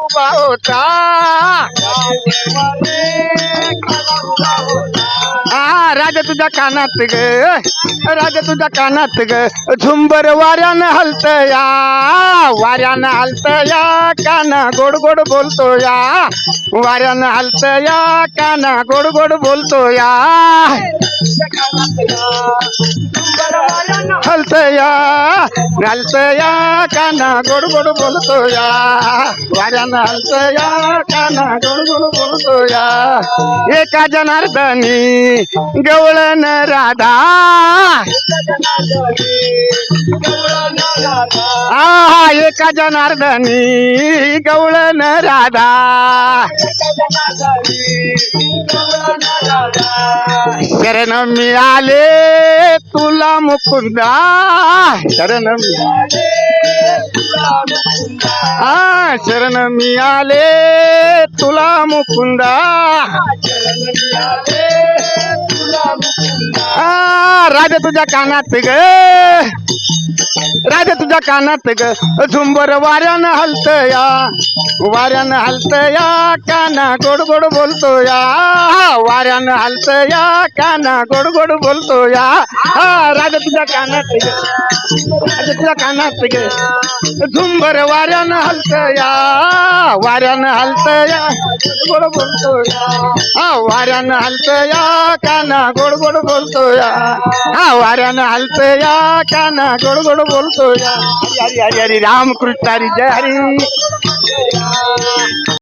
उभा होता. हा राजा तुझ्या कानात ग. राजा तुझ्या कानात ग. झुंबर वाऱ्यानं हलत या. वाऱ्यानं हलत या काना गोड गोड बोलतो या. वाऱ्यानं हलत या काना गोड गोड बोलतो या. या घालत या काना गोड गोड बोलतो या वाऱ्यानं हलत या काना गोड गोड बोलतो या एका जनार्दनी गवळण राधा. आहा एका जनार्दनी गवळण राधा. शरण मिळाले तुला मुकुंदा. शरण मिळाले हा शरण मिळाले तुला मुकुंदा. आ, राजा तुझ्या कानात ग. राजा तुझ्या कानात ग झुंबर वाऱ्यानं हलत या. वाऱ्यानं हलत या काना गोड गोड बोलतो या वाऱ्यानं हलत या काना गोड गोड बोलतो या. हा राजा तुझ्या कानात ग राजा तुझ्या कानात ग झुंबर वाऱ्यानं हलत या. वाऱ्यानं हलत या गोड बोलतो या हा वाऱ्यानं हलत या काना गोड गोड बोलतो या हा वाऱ्यानं हलत या काना गोड गोड बोलतो या हरी हरी हरी हरी राम कृष्ण हरी जय हरी